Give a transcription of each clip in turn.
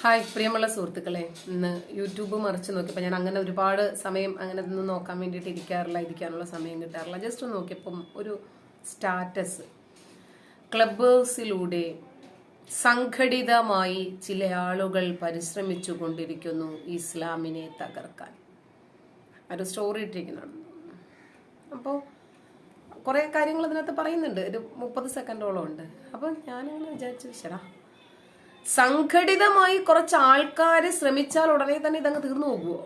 Hi പ്രിയമുള്ള സുഹൃത്തുക്കളെ. ഇന്ന് യൂട്യൂബ് മറിച്ച് നോക്കിയപ്പോൾ ഞാൻ അങ്ങനെ ഒരുപാട് സമയം അങ്ങനെ ഒന്ന് നോക്കാൻ വേണ്ടിയിട്ട് ഇരിക്കാറില്ല ഇരിക്കാനുള്ള സമയം കിട്ടാറില്ല. ജസ്റ്റ് നോക്കിയപ്പം ഒരു സ്റ്റാറ്റസ് ക്ലബ് ഹൗസിലൂടെ സംഘടിതമായി ചില ആളുകൾ പരിശ്രമിച്ചു കൊണ്ടിരിക്കുന്നു ഇസ്ലാമിനെ തകർക്കാൻ. ഒരു സ്റ്റോറി ഇട്ടിരിക്കുന്നതാണ് അപ്പോൾ കുറേ കാര്യങ്ങൾ അതിനകത്ത് പറയുന്നുണ്ട്. ഒരു മുപ്പത് സെക്കൻഡോളം ഉണ്ട്. അപ്പോൾ ഞാനങ്ങനെ വിചാരിച്ചു ശരാ സംഘടിതമായി കുറച്ച് ആൾക്കാർ ശ്രമിച്ചാൽ ഉടനെ തന്നെ ഇതങ്ങ് തീർന്നു പോകുമോ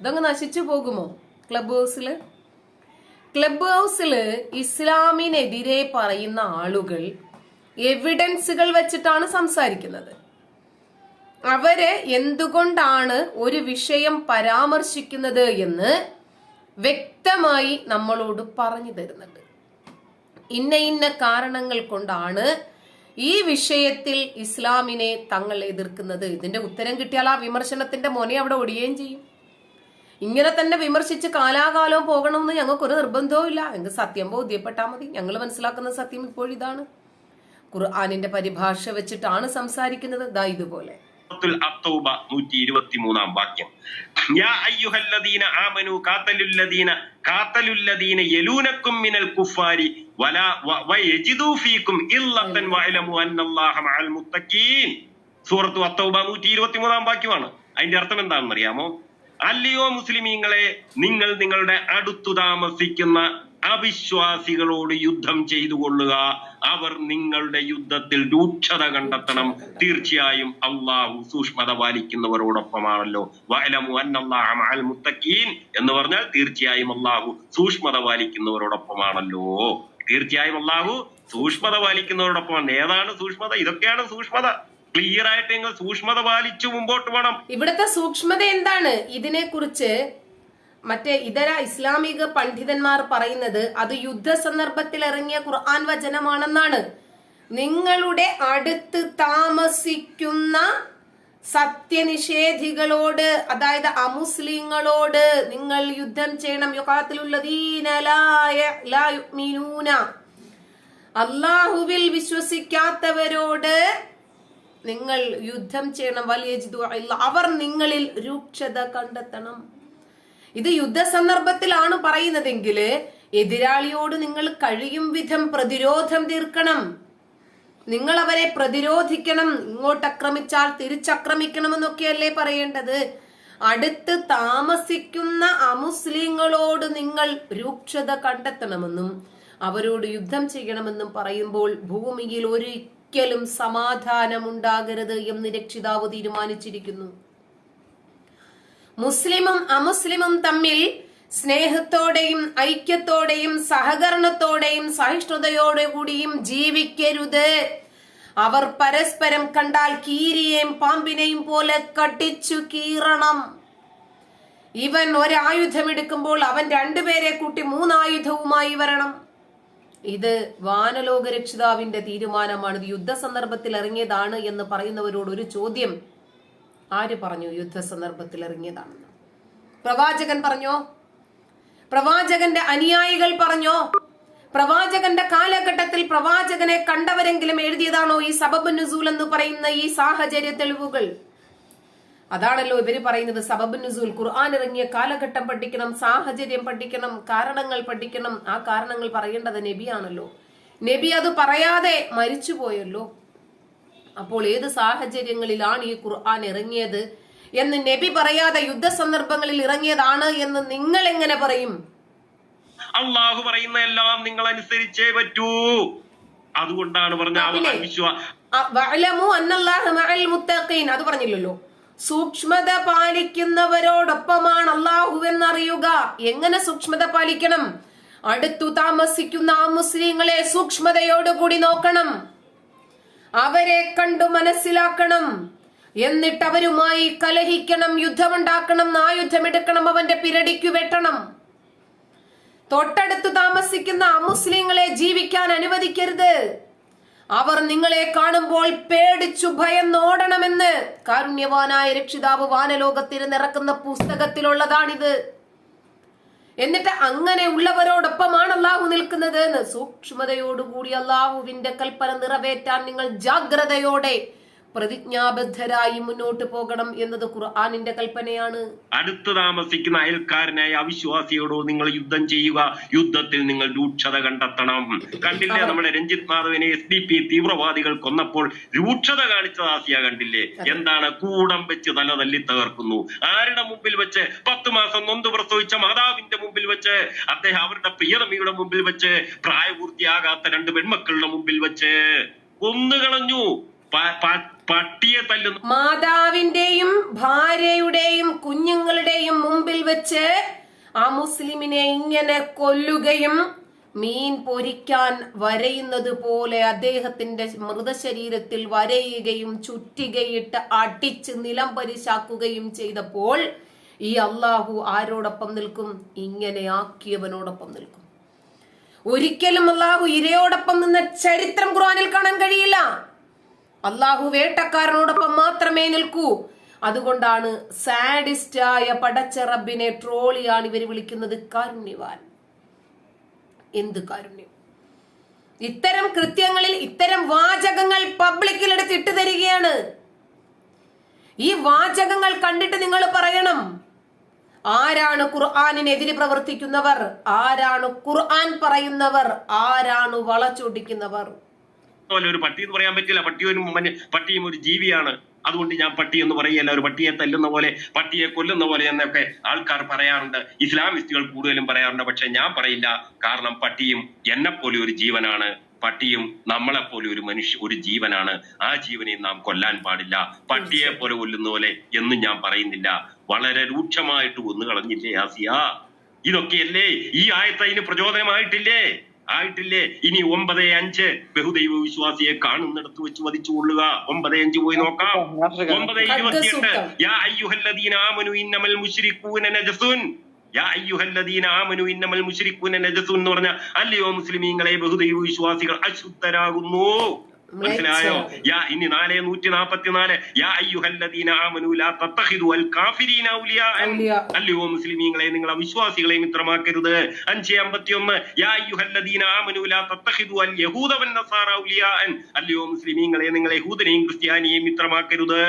ഇതങ്ങ് നശിച്ചു പോകുമോ? ക്ലബ് ഹൗസിൽ ക്ലബ് ഹൗസിൽ ഇസ്ലാമിനെതിരെ പറയുന്ന ആളുകൾ എവിഡൻസുകൾ വെച്ചിട്ടാണ് സംസാരിക്കുന്നത്. അവർ എന്തുകൊണ്ടാണ് ഒരു വിഷയം പരാമർശിക്കുന്നത് എന്ന് വ്യക്തമായി നമ്മളോട് പറഞ്ഞു തരുന്നുണ്ട്. ഇന്ന ഇന്ന കാരണങ്ങൾ കൊണ്ടാണ് ഈ വിഷയത്തിൽ ഇസ്ലാമിനെ തങ്ങൾ എതിർക്കുന്നത്. ഇതിന്റെ ഉത്തരം കിട്ടിയാൽ ആ വിമർശനത്തിന്റെ മൊനെ അവിടെ ഒടിയുകയും ചെയ്യും. ഇങ്ങനെ തന്നെ വിമർശിച്ച് കാലാകാലവും പോകണമെന്ന് ഞങ്ങൾക്കൊരു നിർബന്ധവും ഇല്ല. ഞങ്ങൾക്ക് സത്യം ബോധ്യപ്പെട്ടാൽ മതി. ഞങ്ങൾ മനസ്സിലാക്കുന്ന സത്യം ഇപ്പോഴിതാണ്. ഖുർആാനിന്റെ പരിഭാഷ വെച്ചിട്ടാണ് സംസാരിക്കുന്നത്. ദാ ഇതുപോലെ. അത്തൗബ നൂറ്റി ഇരുപത്തി മൂന്നാം വാക്യം. യാ അയ്യുഹല്ലദീന യലൂനക്കും മിനൽ കുഫാരി അന്നല്ലാഹ മഅൽ മുത്തഖീൻ. അത്തൗബ നൂറ്റി ഇരുപത്തി മൂന്നാം വാക്യമാണ്. അതിന്റെ അർത്ഥം എന്താണെന്ന് അറിയാമോ അല്ലയോ മുസ്ലിമീങ്ങളെ നിങ്ങൾ നിങ്ങളുടെ അടുത്തു താമസിക്കുന്ന അവിശ്വാസികളോട് യുദ്ധം ചെയ്തു കൊള്ളുക. അവർ നിങ്ങളുടെ യുദ്ധത്തിൽ രൂക്ഷത കണ്ടെത്തണം. തീർച്ചയായും അള്ളാഹു സൂക്ഷ്മത പാലിക്കുന്നവരോടൊപ്പമാണല്ലോ. മുത്തഖീൻ എന്ന് പറഞ്ഞാൽ തീർച്ചയായും അള്ളാഹു സൂക്ഷ്മത പാലിക്കുന്നവരോടൊപ്പമാണല്ലോ. തീർച്ചയായും അള്ളാഹു സൂക്ഷ്മത പാലിക്കുന്നവരോടൊപ്പമാണ്. ഏതാണ് സൂക്ഷ്മത? ഇതൊക്കെയാണ് സൂക്ഷ്മത. ക്ലിയർ ആയിട്ട് നിങ്ങൾ സൂക്ഷ്മത പാലിച്ചു മുമ്പോട്ട് പോകണം ഇവിടുത്തെ സൂക്ഷ്മത എന്താണ്? ഇതിനെക്കുറിച്ച് മറ്റേ ഇതര ഇസ്ലാമിക പണ്ഡിതന്മാർ പറയുന്നത് അത് യുദ്ധ സന്ദർഭത്തിൽ ഇറങ്ങിയ ഖുർആൻ വചനമാണെന്നാണ്. നിങ്ങളുടെ അടുത്ത് താമസിക്കുന്ന സത്യനിഷേധികളോട് അതായത് അമുസ്ലിങ്ങളോട് നിങ്ങൾ യുദ്ധം ചെയ്യണം. യുഗാത്തിലുള്ളതീന അള്ളാഹുവിൽ വിശ്വസിക്കാത്തവരോട് നിങ്ങൾ യുദ്ധം ചെയ്യണം. വലിയ അവർ നിങ്ങളിൽ രൂക്ഷത കണ്ടെത്തണം. ഇത് യുദ്ധ സന്ദർഭത്തിലാണ് പറയുന്നതെങ്കിൽ എതിരാളിയോട് നിങ്ങൾ കഴിയും വിധം പ്രതിരോധം തീർക്കണം. നിങ്ങൾ അവരെ പ്രതിരോധിക്കണം. ഇങ്ങോട്ട് ആക്രമിച്ചാൽ തിരിച്ചക്രമിക്കണമെന്നൊക്കെയല്ലേ പറയേണ്ടത്? അടുത്ത് താമസിക്കുന്ന അമുസ്ലിങ്ങളോട് നിങ്ങൾ രൂക്ഷത കണ്ടെത്തണമെന്നും അവരോട് യുദ്ധം ചെയ്യണമെന്നും പറയുമ്പോൾ ഭൂമിയിൽ ഒരിക്കലും സമാധാനം ഉണ്ടാകരുത് എന്ന് രക്ഷിതാവ് തീരുമാനിച്ചിരിക്കുന്നു. മുസ്ലിമും അമുസ്ലിമും തമ്മിൽ സ്നേഹത്തോടെയും ഐക്യത്തോടെയും സഹകരണത്തോടെയും സഹിഷ്ണുതയോടെ കൂടിയും ജീവിക്കരുത്. അവർ പരസ്പരം കണ്ടാൽ കീരിയെയും പാമ്പിനെയും പോലെ കടിച്ചു കീറണം. ഇവൻ ഒരായുധം എടുക്കുമ്പോൾ അവൻ രണ്ടുപേരെ കൂട്ടി മൂന്നായുധവുമായി വരണം. ഇത് വാനലോക രക്ഷിതാവിന്റെ തീരുമാനമാണ്. ഇത് യുദ്ധ സന്ദർഭത്തിൽ ഇറങ്ങിയതാണ് എന്ന് പറയുന്നവരോട് ഒരു ചോദ്യം. ആര് പറഞ്ഞു യുദ്ധ സന്ദർഭത്തിൽ ഇറങ്ങിയതാണെന്ന് പ്രവാചകൻ പറഞ്ഞോ? പ്രവാചകന്റെ അനുയായികൾ പറഞ്ഞോ? പ്രവാചകന്റെ കാലഘട്ടത്തിൽ പ്രവാചകനെ കണ്ടവരെങ്കിലും എഴുതിയതാണോ ഈ സബബ് നുസൂൽ എന്ന് പറയുന്ന ഈ സാഹചര്യ തെളിവുകൾ? അതാണല്ലോ ഇവർ പറയുന്നത് സബബ് നുസൂൽ ഖുർആൻ ഇറങ്ങിയ കാലഘട്ടം പഠിക്കണം സാഹചര്യം പഠിക്കണം കാരണങ്ങൾ പഠിക്കണം. ആ കാരണങ്ങൾ പറയേണ്ടത് നബിയാണല്ലോ. നബി അത് പറയാതെ മരിച്ചുപോയല്ലോ. അപ്പോൾ ഏത് സാഹചര്യങ്ങളിലാണ് ഈ ഖുർആൻ ഇറങ്ങിയത് എന്ന് നബി പറയാതെ യുദ്ധ സന്ദർഭങ്ങളിൽ ഇറങ്ങിയതാണ് എന്ന് നിങ്ങൾ എങ്ങനെ പറയും? അള്ളാഹു പറയുന്ന എല്ലാം നിങ്ങൾ അനുസരിച്ചേ പറ്റൂ. അതുകൊണ്ടാണ് പറഞ്ഞ അത് പറഞ്ഞില്ലല്ലോ. സൂക്ഷ്മത പാലിക്കുന്നവരോടൊപ്പമാണ് അള്ളാഹു എന്നറിയുക. എങ്ങനെ സൂക്ഷ്മത പാലിക്കണം? അടുത്തു താമസിക്കുന്ന ആ മുസ്ലിങ്ങളെ സൂക്ഷ്മതയോടുകൂടി നോക്കണം. അവരെ കണ്ടു മനസ്സിലാക്കണം. എന്നിട്ട് അവരുമായി കലഹിക്കണം യുദ്ധമുണ്ടാക്കണം ആയുധമെടുക്കണം അവന്റെ പിരടിക്കു വെട്ടണം. തൊട്ടടുത്ത് താമസിക്കുന്ന അമുസ്ലിങ്ങളെ ജീവിക്കാൻ അനുവദിക്കരുത്. അവർ നിങ്ങളെ കാണുമ്പോൾ പേടിച്ചു ഭയന്നോടണമെന്ന് കാരുണ്യവാനായ രക്ഷിതാവ് വാനലോകത്തിൽ നിറക്കുന്ന പുസ്തകത്തിലുള്ളതാണിത്. എന്നിട്ട് അങ്ങനെ ഉള്ളവരോടൊപ്പമാണ് അള്ളാഹു നിൽക്കുന്നത് എന്ന് സൂക്ഷ്മതയോടുകൂടി അള്ളാഹുവിന്റെ കൽപ്പന നിറവേറ്റാൻ നിങ്ങൾ ജാഗ്രതയോടെ പ്രതിജ്ഞാബദ്ധരായി മുന്നോട്ട് പോകണം എന്നത് ഖുർആാനിന്റെ കൽപ്പനയാണ്. അടുത്ത് താമസിക്കുന്ന അയൽക്കാരനായ അവിശ്വാസിയോടോ നിങ്ങൾ യുദ്ധം ചെയ്യുക. യുദ്ധത്തിൽ നിങ്ങൾ രൂക്ഷത കണ്ടെത്തണം. കണ്ടില്ലേ നമ്മുടെ രഞ്ജിത് മാധവനെ എസ് ഡി പി തീവ്രവാദികൾ കൊന്നപ്പോൾ രൂക്ഷത കാണിച്ച ആസിയ കണ്ടില്ലേ? എന്താണ്? കൂടം വെച്ച് തല തല്ലി തകർക്കുന്നു. ആരുടെ മുമ്പിൽ വെച്ച്? പത്ത് മാസം നൊന്ത് പ്രസവിച്ച മാതാവിന്റെ മുമ്പിൽ വെച്ച്. അദ്ദേഹം അവരുടെ പ്രിയതമിയുടെ മുമ്പിൽ വെച്ച്. പ്രായപൂർത്തിയാകാത്ത രണ്ട് പെൺമക്കളുടെ മുമ്പിൽ വെച്ച്. കൊന്നുകളഞ്ഞു. പട്ടിയെ തല്ലുന്നു മാതാവിന്റെയും ഭാര്യയുടെയും കുഞ്ഞുങ്ങളുടെയും മുമ്പിൽ വെച്ച് ആ മുസ്ലിമിനെ ഇങ്ങനെ കൊല്ലുകയും മീൻ പൊരിക്കാൻ വരയുന്നത് പോലെ അദ്ദേഹത്തിന്റെ മൃതശരീരത്തിൽ വരയുകയും ചുറ്റികയിട്ട് അടിച്ച് നിലം പരിശാക്കുകയും ചെയ്തപ്പോൾ ഈ അള്ളാഹു ആരോടൊപ്പം നിൽക്കും? ഇങ്ങനെ ആക്കിയവനോടൊപ്പം നിൽക്കും. ഒരിക്കലും അള്ളാഹു ഇരയോടൊപ്പം നിന്ന ചരിത്രം ഖുർആനിൽ കാണാൻ കഴിയില്ല. അള്ളാഹു വേട്ടക്കാരനോടൊപ്പം മാത്രമേ നിൽക്കൂ. അതുകൊണ്ടാണ് സാഡിസ്റ്റ് ആയ പടച്ച റബ്ബിനെ ട്രോളിയാണ് ഇവർ വിളിക്കുന്നത് കാരുണ്യവാൻ. എന്ത് കാരുണ്യം? ഇത്തരം കൃത്യങ്ങളിൽ ഇത്തരം വാചകങ്ങൾ പബ്ലിക്കിൽ എടുത്ത് ഇട്ടു തരികയാണ്. ഈ വാചകങ്ങൾ കണ്ടിട്ട് നിങ്ങൾ പറയണം ആരാണ് ഖുർആാനിനെതിരെ പ്രവർത്തിക്കുന്നവർ ആരാണ് ഖുർആൻ പറയുന്നവർ ആരാണ് വളച്ചൊടിക്കുന്നവർ? പോലെ ഒരു പട്ടി എന്ന് പറയാൻ പറ്റില്ല. പട്ടി ഒരു പട്ടിയും ഒരു ജീവിയാണ്. അതുകൊണ്ട് ഞാൻ പട്ടി എന്ന് പറയല്ല ഒരു പട്ടിയെ തല്ലുന്ന പോലെ പട്ടിയെ കൊല്ലുന്ന പോലെ എന്നൊക്കെ ആൾക്കാർ പറയാറുണ്ട്. ഇസ്ലാമിസ്റ്റുകൾ കൂടുതലും പറയാറുണ്ട്. പക്ഷെ ഞാൻ പറയില്ല. കാരണം പട്ടിയും എന്നെ പോലെ ഒരു ജീവനാണ്. പട്ടിയും നമ്മളെ പോലെ ഒരു മനുഷ്യ ഒരു ജീവനാണ്. ആ ജീവനെ നാം കൊല്ലാൻ പാടില്ല. പട്ടിയെ പോലെ കൊല്ലുന്ന പോലെ എന്നും ഞാൻ പറയുന്നില്ല. വളരെ രൂക്ഷമായിട്ട് കൊന്നു കളഞ്ഞില്ലേ ആസിയ? ഇതൊക്കെയല്ലേ? ഈ ആയത്ത് അതിന് പ്രചോദനമായിട്ടില്ലേ? ആയിട്ടില്ലേ? ഇനി ഒമ്പത് അഞ്ച് ബഹുദൈവ വിശ്വാസിയെ കാണുന്നിടത്ത് വെച്ച് വധിച്ചു കൊള്ളുക. ഒമ്പത് അഞ്ച് പോയി നോക്കാം. ഒമ്പത് ഇരുപത്തിയെട്ട്. യാ അയ്യുഹല്ലദീന ആമനു ഇന്നമൽ മുശ്രിക്കൂന നജസുൻ. യാ അയ്യുഹല്ലദീന ആമനു ഇന്നമൽ മുശ്രിക്കൂന നജസുൻ എന്ന് പറഞ്ഞ അല്ലയോ മുസ്ലിമീങ്ങളെ ബഹുദൈവ വിശ്വാസികൾ അശുദ്ധരാകുന്നു. മനസ്സിലായോ? യാ ഇനി നാല് നൂറ്റി നാപ്പത്തിനാല് യാ അയ്യുഹല്ലദീന ആമനു ലാ തത്തഖിദു അൽ കാഫിരീന ഔലിയാ. അല്ലയോ മുസ്ലിമീങ്ങളെ നിങ്ങൾ അവിശ്വാസികളെ മിത്രമാക്കരുത്. അഞ്ച് അമ്പത്തിയൊന്ന്. യാ അയ്യുഹല്ലദീന ആമനു ലാ തത്തഖിദു അൽ യഹൂദ വൻ നസാറ ഔലിയാഅൻ അല്ലയോ മുസ്ലിമീങ്ങളെ നിങ്ങൾ യഹൂദനെയും ക്രിസ്ത്യാനിയെയും മിത്രമാക്കരുത്.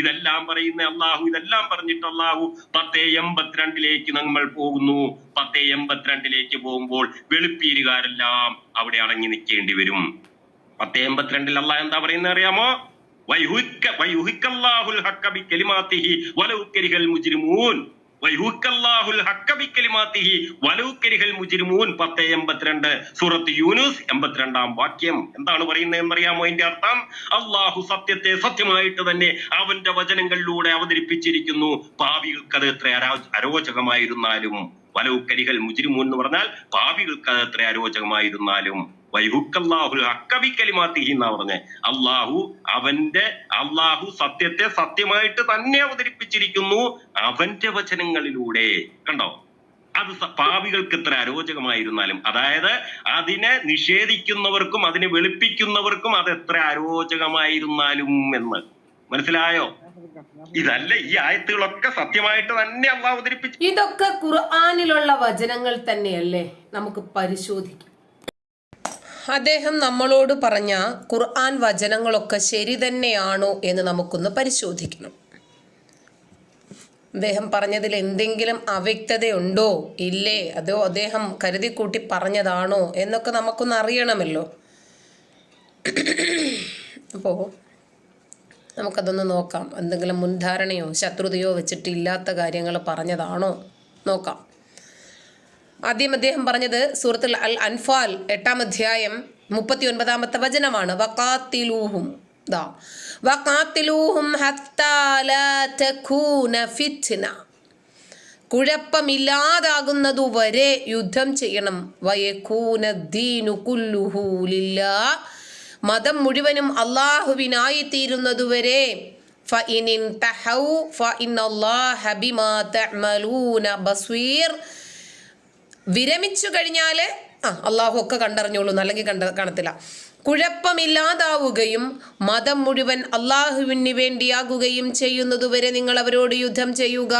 ഇതെല്ലാം പറയുന്ന അള്ളാഹു ഇതെല്ലാം പറഞ്ഞിട്ട് അള്ളാഹു പത്തേ എൺപത്തിരണ്ടിലേക്ക് നമ്മൾ പോകുന്നു. പത്തേ എൺപത്തിരണ്ടിലേക്ക് പോകുമ്പോൾ വെളുപ്പീരുകാരെല്ലാം അവിടെ അടങ്ങി നിൽക്കേണ്ടി വരും. പത്തേ എൺപത്തിരണ്ടിൽ അള്ളാ എന്താ പറയുന്നത് അറിയാമോ? യൂനുസ് എൺപത്തിരണ്ടാം വാക്യം. എന്താണ് പറയുന്നത് അറിയാമോ അതിന്റെ അർത്ഥം? അള്ളാഹു സത്യത്തെ സത്യമായിട്ട് തന്നെ അവന്റെ വചനങ്ങളിലൂടെ അവതരിപ്പിച്ചിരിക്കുന്നു. പാപികൾക്ക് അത് എത്ര അരോചകമായിരുന്നാലും. വലൗ കരിഹൽ മുജ്രിമൂൻ എന്ന് പറഞ്ഞാൽ അത് എത്ര അരോചകമായിരുന്നാലും. എന്നാ പറഞ്ഞേ. അള്ളാഹു അവന്റെ അള്ളാഹു സത്യത്തെ സത്യമായിട്ട് തന്നെ അവതരിപ്പിച്ചിരിക്കുന്നു അവന്റെ വചനങ്ങളിലൂടെ. കണ്ടോ? അത് പാവികൾക്ക് എത്ര അരോചകമായിരുന്നാലും. അതായത് അതിനെ നിഷേധിക്കുന്നവർക്കും അതിനെ വെളുപ്പിക്കുന്നവർക്കും അത് എത്ര അരോചകമായിരുന്നാലും എന്ന്. മനസ്സിലായോ? ഇതല്ല ഈ ആയത്തുകളൊക്കെ സത്യമായിട്ട് തന്നെ അള്ളാഹു അവതരിപ്പിച്ചു. ഇതൊക്കെ ഖുർആാനിലുള്ള വചനങ്ങൾ തന്നെയല്ലേ? നമുക്ക് പരിശോധിക്കാം. അദ്ദേഹം നമ്മളോട് പറഞ്ഞ ഖുർആൻ വചനങ്ങളൊക്കെ ശരി തന്നെയാണോ എന്ന് നമുക്കൊന്ന് പരിശോധിക്കണം. അദ്ദേഹം പറഞ്ഞതിൽ എന്തെങ്കിലും അവ്യക്തതയുണ്ടോ? ഇല്ലേ? അതോ അദ്ദേഹം കരുതിക്കൂട്ടി പറഞ്ഞതാണോ? എന്നൊക്കെ നമുക്കൊന്ന് അറിയണമല്ലോ. അപ്പോൾ നമുക്കതൊന്ന് നോക്കാം. എന്തെങ്കിലും മുൻധാരണയോ ശത്രുതയോ വെച്ചിട്ട് ഇല്ലാത്ത കാര്യങ്ങൾ പറഞ്ഞതാണോ? നോക്കാം. ആദ്യം അദ്ദേഹം പറഞ്ഞത് സൂറത്തുൽ അൽ അൻഫാൽ എട്ടാം അധ്യായം മുപ്പത്തി ഒൻപതാമത്തെ വചനമാണ് വക്കാത്തിലൂഹും കുഴപ്പമില്ലാതാകുന്നതുവരെ യുദ്ധം ചെയ്യണം. വയക്കൂന ദീനു മതം മുഴുവനും അള്ളാഹുവിനായി തീരുന്നതുവരെ ഫഇനിൻ തഹൗ ഫഇന്നല്ലാഹ ബിമാ തഅമലൂന ബസ്വീർ വിരമിച്ചു കഴിഞ്ഞാൽ ആ അള്ളാഹു ഒക്കെ കണ്ടറിഞ്ഞോളൂ അല്ലെങ്കിൽ കണ്ട കാണത്തില്ല. കുഴപ്പമില്ലാതാവുകയും മതം മുഴുവൻ അള്ളാഹുവിന് വേണ്ടിയാകുകയും ചെയ്യുന്നതുവരെ നിങ്ങൾ അവരോട് യുദ്ധം ചെയ്യുക.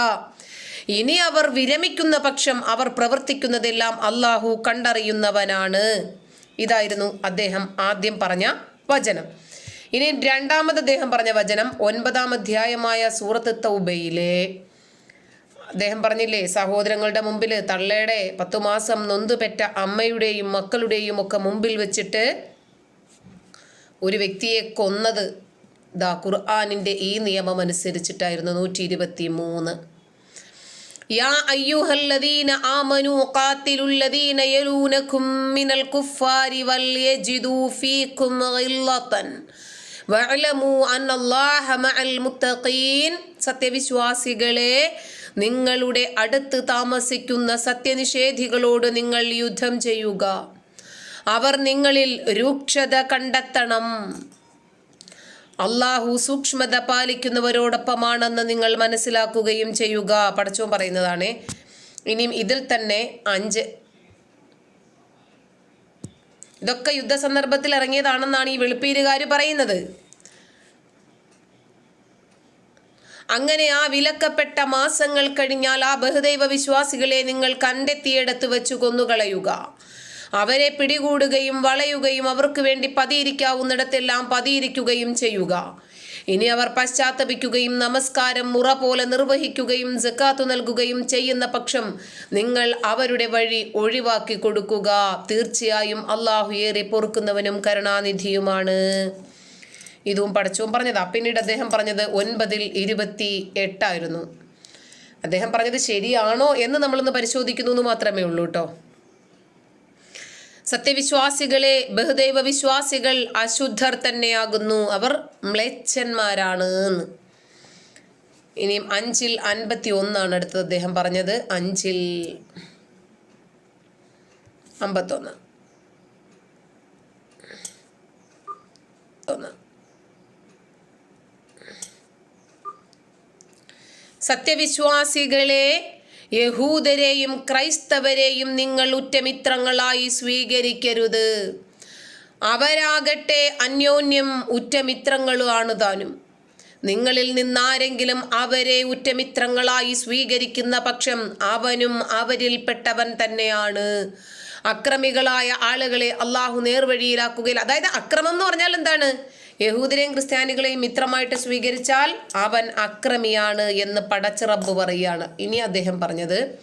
ഇനി അവർ വിരമിക്കുന്ന പക്ഷം അവർ പ്രവർത്തിക്കുന്നതെല്ലാം അള്ളാഹു കണ്ടറിയുന്നവനാണ്. ഇതായിരുന്നു അദ്ദേഹം ആദ്യം പറഞ്ഞ വചനം. ഇനി രണ്ടാമത് അദ്ദേഹം പറഞ്ഞ വചനം ഒൻപതാം അധ്യായമായ സൂറത്ത് തൗബയിലെ. അദ്ദേഹം പറഞ്ഞില്ലേ സഹോദരങ്ങളുടെ മുമ്പിൽ തള്ളയുടെ പത്തു മാസം നൊന്ത് പെറ്റ അമ്മയുടെയും മക്കളുടെയും ഒക്കെ മുമ്പിൽ വെച്ചിട്ട് ഒരു വ്യക്തിയെ കൊന്നത്. ദാ ഖുർആാനിന്റെ ഈ നിയമം അനുസരിച്ചിട്ടായിരുന്നു നൂറ്റി ഇരുപത്തി മൂന്ന് സത്യവിശ്വാസികളെ നിങ്ങളുടെ അടുത്ത് താമസിക്കുന്ന സത്യനിഷേധികളോട് നിങ്ങൾ യുദ്ധം ചെയ്യുക. അവർ നിങ്ങളിൽ രൂക്ഷത കണ്ടെത്തണം. അള്ളാഹു സൂക്ഷ്മത പാലിക്കുന്നവരോടൊപ്പമാണെന്ന് നിങ്ങൾ മനസ്സിലാക്കുകയും ചെയ്യുക. പടച്ചോൻ പറയുന്നതാണ് ഇനിയും ഇതിൽ തന്നെ അഞ്ച്. ഇതൊക്കെ യുദ്ധ സന്ദർഭത്തിൽ ഇറങ്ങിയതാണെന്നാണ് ഈ വെളുപ്പീരുകാർ പറയുന്നത്. അങ്ങനെ ആ വിലക്കപ്പെട്ട മാസങ്ങൾ കഴിഞ്ഞാൽ ആ ബഹുദൈവ വിശ്വാസികളെ നിങ്ങൾ കണ്ടെത്തിയിടത്ത് വെച്ച് കൊന്നുകളയുക. അവരെ പിടികൂടുകയും വളയുകയും അവർക്ക് വേണ്ടി പതിയിരിക്കാവുന്നിടത്തെല്ലാം പതിയിരിക്കുകയും ചെയ്യുക. ഇനി അവർ പശ്ചാത്തപിക്കുകയും നമസ്കാരം മുറ പോലെ നിർവഹിക്കുകയും ജക്കാത്തു നൽകുകയും ചെയ്യുന്ന പക്ഷം നിങ്ങൾ അവരുടെ വഴി ഒഴിവാക്കി കൊടുക്കുക. തീർച്ചയായും അള്ളാഹു ഏറെ പൊറുക്കുന്നവനും കരുണാനിധിയുമാണ്. ഇതും പഠിച്ചവും പറഞ്ഞതാ. പിന്നീട് അദ്ദേഹം പറഞ്ഞത് ഒൻപതിൽ ഇരുപത്തി എട്ടായിരുന്നു അദ്ദേഹം പറഞ്ഞത് ശരിയാണോ എന്ന് നമ്മളൊന്ന് പരിശോധിക്കുന്നു എന്ന് മാത്രമേ ഉള്ളൂ കേട്ടോ സത്യവിശ്വാസികളെ ബഹുദൈവ വിശ്വാസികൾ അശുദ്ധർ തന്നെയാകുന്നു. അവർ മ്ലേച്ഛന്മാരാണ് ഇനിയും അഞ്ചിൽ അൻപത്തി ഒന്നാണ് അടുത്തത് അദ്ദേഹം പറഞ്ഞത്. അഞ്ചിൽ അമ്പത്തൊന്ന്. സത്യവിശ്വാസികളെ യഹൂദരെയും ക്രൈസ്തവരെയും നിങ്ങൾ ഉറ്റമിത്രങ്ങളായി സ്വീകരിക്കരുത്. അവരാകട്ടെ അന്യോന്യം ഉറ്റമിത്രങ്ങളാണ് താനും. നിങ്ങളിൽ നിന്നാരെങ്കിലും അവരെ ഉറ്റമിത്രങ്ങളായി സ്വീകരിക്കുന്ന പക്ഷം അവനും അവരിൽപ്പെട്ടവൻ തന്നെയാണ്. അക്രമികളായ ആളുകളെ അള്ളാഹു നേർവഴിയിലാക്കുകയില്ല. അതായത് അക്രമം എന്ന് പറഞ്ഞാൽ എന്താണ്? യഹൂദരെയും ക്രിസ്ത്യാനികളെയും മിത്രമായിട്ട് സ്വീകരിച്ചാൽ അവൻ അക്രമിയാണ് എന്ന് പടച്ചിറബ് പറയുകയാണ്. ഇനി അദ്ദേഹം പറഞ്ഞത്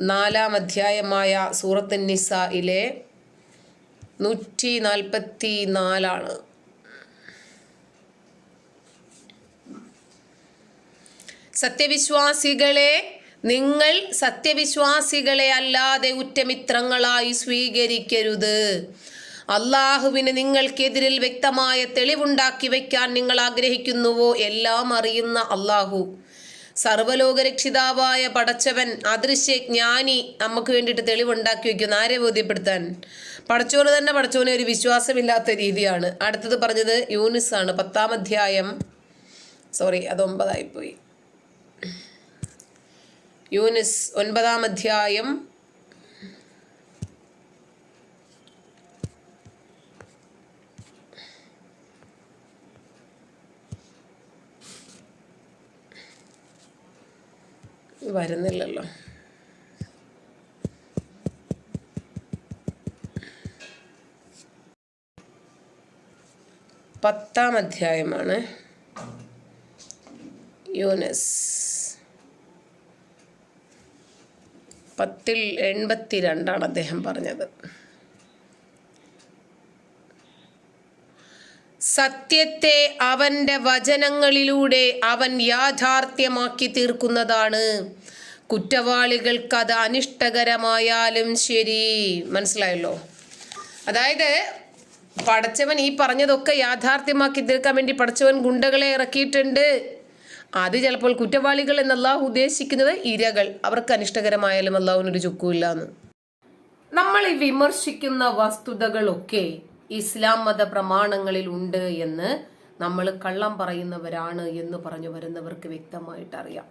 നാലാം അധ്യായമായ സൂറത്ത് നിസയിലെ നൂറ്റി നാൽപ്പത്തി നാലാണ് സത്യവിശ്വാസികളെ നിങ്ങൾ സത്യവിശ്വാസികളെ അല്ലാതെ ഉറ്റമിത്രങ്ങളായി സ്വീകരിക്കരുത്. അള്ളാഹുവിന് നിങ്ങൾക്കെതിരിൽ വ്യക്തമായ തെളിവുണ്ടാക്കി വയ്ക്കാൻ നിങ്ങൾ ആഗ്രഹിക്കുന്നുവോ? എല്ലാം അറിയുന്ന അള്ളാഹു സർവലോകരക്ഷിതാവായ പടച്ചവൻ അദൃശ്യ ജ്ഞാനി നമുക്ക് വേണ്ടിയിട്ട് തെളിവുണ്ടാക്കി വയ്ക്കുന്നു. ആരെ ബോധ്യപ്പെടുത്താൻ? പടച്ചോന് തന്നെ പടച്ചോനെ ഒരു വിശ്വാസമില്ലാത്ത രീതിയാണ്. അടുത്തത് പറഞ്ഞത് യൂനിസ് ആണ് പത്താം അധ്യായം. സോറി അത് ഒമ്പതായിപ്പോയി. യൂനിസ് ഒൻപതാം അധ്യായം. വരുന്നില്ലല്ലോ. പത്താം അധ്യായമാണ് യൂനസ് പത്തിൽ എൺപത്തി രണ്ടാണ് അദ്ദേഹം പറഞ്ഞത്. സത്യത്തെ അവന്റെ വചനങ്ങളിലൂടെ അവൻ യാഥാർത്ഥ്യമാക്കി തീർക്കുന്നതാണ്. കുറ്റവാളികൾക്ക് അത് അനിഷ്ടകരമായാലും ശരി. മനസ്സിലായല്ലോ? അതായത് പടച്ചവൻ ഈ പറഞ്ഞതൊക്കെ യാഥാർത്ഥ്യമാക്കി തീർക്കാൻ വേണ്ടി പടച്ചവൻ ഗുണ്ടകളെ ഇറക്കിയിട്ടുണ്ട്. അത് ചിലപ്പോൾ കുറ്റവാളികൾ എന്ന് അള്ളാഹു ഉദ്ദേശിക്കുന്നത് ഇരകൾ. അവർക്ക് അനിഷ്ടകരമായാലും അള്ളാഹുവിനൊരു ചുക്കുമില്ല എന്ന് നമ്മൾ ഈ വിമർശിക്കുന്ന വസ്തുതകളൊക്കെ ഇസ്ലാം മത പ്രമാണങ്ങളിൽ ഉണ്ട് എന്ന് നമ്മൾ കള്ളം പറയുന്നവരാണ് എന്ന് പറഞ്ഞു വരുന്നവർക്ക് വ്യക്തമായിട്ട് അറിയാം.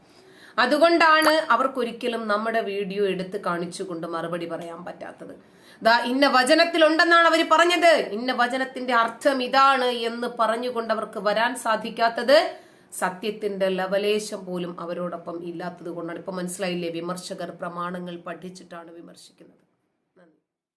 അതുകൊണ്ടാണ് അവർക്കൊരിക്കലും നമ്മുടെ വീഡിയോ എടുത്ത് കാണിച്ചുകൊണ്ട് മറുപടി പറയാൻ പറ്റാത്തത്. ദാ ഇന്ന വചനത്തിലുണ്ടെന്നാണ് അവർ പറഞ്ഞത്. ഇന്ന വചനത്തിന്റെ അർത്ഥം ഇതാണ് എന്ന് പറഞ്ഞുകൊണ്ട് അവർക്ക് വരാൻ സാധിക്കാത്തത് സത്യത്തിന്റെ ലവലേശം പോലും അവരോടൊപ്പം ഇല്ലാത്തത് കൊണ്ടാണ്. ഇപ്പൊ മനസ്സിലായില്ലേ? വിമർശകർ പ്രമാണങ്ങൾ പഠിച്ചിട്ടാണ് വിമർശിക്കുന്നത്.